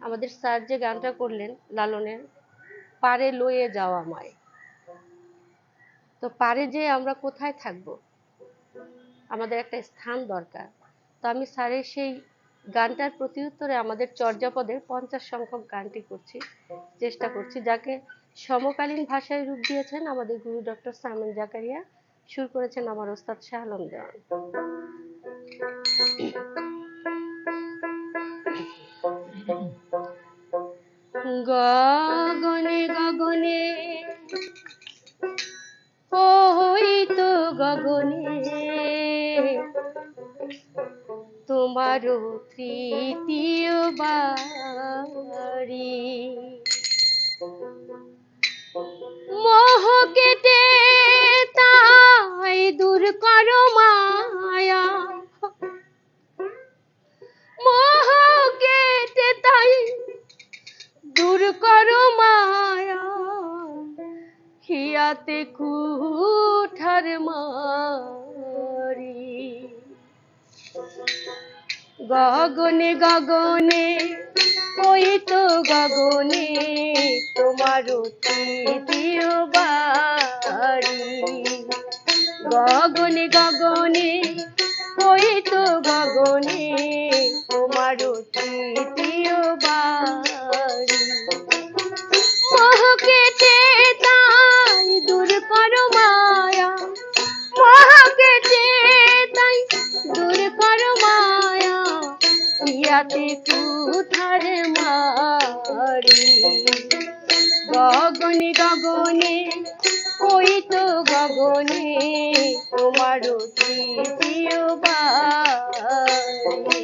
আমাদের স্যার যে গানটা করলেন লালনের, পারে লয়ে যাওয়া মায় তো পারে যে আমরা কোথায় থাকব? আমাদের একটা স্থান দরকার। তো আমি স্যারের সেই গানটার প্রতি উত্তরে আমাদের চর্যাপদের পঞ্চাশ সংখ্যক গানটি করছি, চেষ্টা করছি, যাকে সমকালীন ভাষায় রূপ দিয়েছেন আমাদের গুরু ডক্টর সাইমন জাকারিয়া, সুর করেছেন আমার ওস্তাদ শাহ আলম দেওয়ান। গগনে গগনে। ওই তো গগনে। তোমারও তৃতীয় বাড়ি। হিয়াতে কুঠার মারি। গগনে গগনে ওই তো গগনে, তোমার তৃতীয় বাড়ি। গগনে গগনে ওই তো গগনে, তোমার তৃতীয় বাড়ি। ইয়াতে কুঠার মারি। গগনে গগনে ওই তো গগনে তোমার তৃতীয় বাড়ি।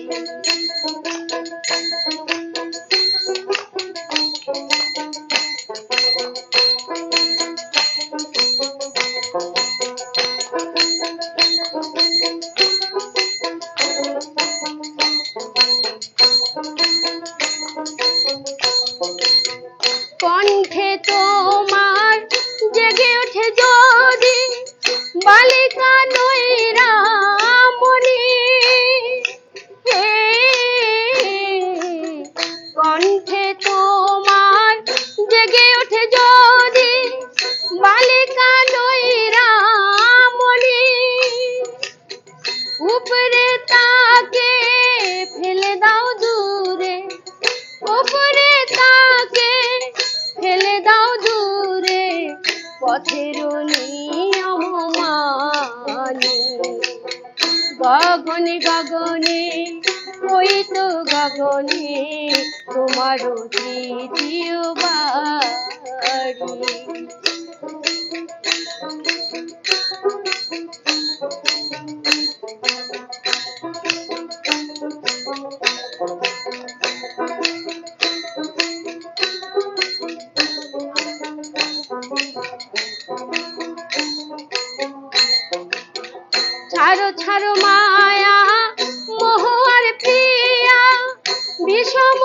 যদি বালিকা পথের নিয়ম মানি গগনে গগনে ওই তো গগনে তোমার দ্বিতীয় বাড়ি ছাড়ো ছাড়ো মায়া মোহ প্রিয়া বিষম